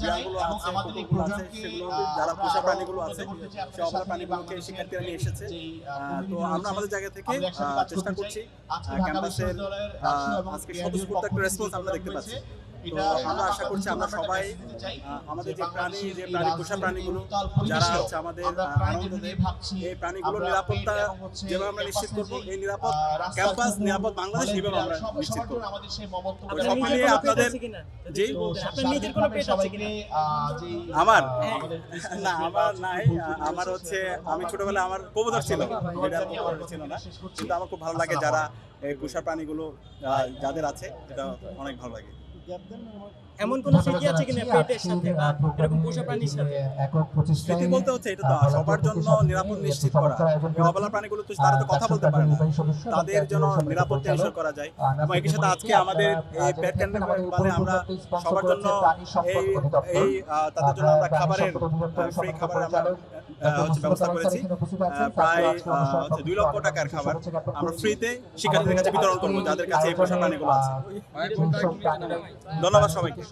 বিড়ালগুলো আছে কুকুরগুলো সেগুলো যারা পোষা প্রাণীগুলো আছে সে অবলা প্রাণীগুলোকে শিক্ষার্থীরা নিয়ে এসেছে। তো আমরা আমাদের জায়গা থেকে চেষ্টা করছি ক্যাম্পাসের আজকে স্বতঃস্ফূর্ত একটা রেসপন্স আমরা দেখতে পাচ্ছি। তো আমরা আশা করছি। আমরা সবাই আমাদের যে প্রাণী যে প্রাণী পোষা প্রাণীগুলো যারা হচ্ছে আমাদের আনন্দ এই প্রাণীগুলোর নিরাপত্তা যেভাবে আমরা নিশ্চিত করব এই নিরাপদ ক্যাম্পাস নিরাপদ বাংলাদেশ এইভাবে আমরা নিশ্চিত করব। সব মিলিয়ে আপনাদের জি আমার না আমার নাই আমার হচ্ছে আমি ছোটবেলায় আমার কবুতর ছিল ছিল না। কিন্তু আমার খুব ভালো লাগে যারা এই পোষা প্রাণীগুলো যাদের আছে এটা অনেক ভালো লাগে। এমন কোন স্মৃতি আছে কিনা পেটের সাথে বা এরকম পোষা প্রাণীর সাথে? স্মৃতি বলতে হচ্ছে এটা তো সবার জন্য নিরাপদ নিশ্চিত করা। অবলা প্রাণীগুলো তো তারা তো কথা বলতে পারে না। তাদের জন্য নিরাপত্তা এনশোর করা যায়। এবং একই সাথে আজকে আমাদের এই পেট ক্যান্ডেল মানে আমরা সবার জন্য এই এই তাদের জন্য আমরা খাবারের ফ্রি খাবারের আমরা হচ্ছে ব্যবস্থা করেছি। প্রায় হচ্ছে দুই লক্ষ টাকার খাবার। আমরা ফ্রিতে শিক্ষার্থীদের কাছে বিতরণ করব যাদের কাছে এই পোষা প্রাণীগুলো আছে। ধন্যবাদ সবাইকে।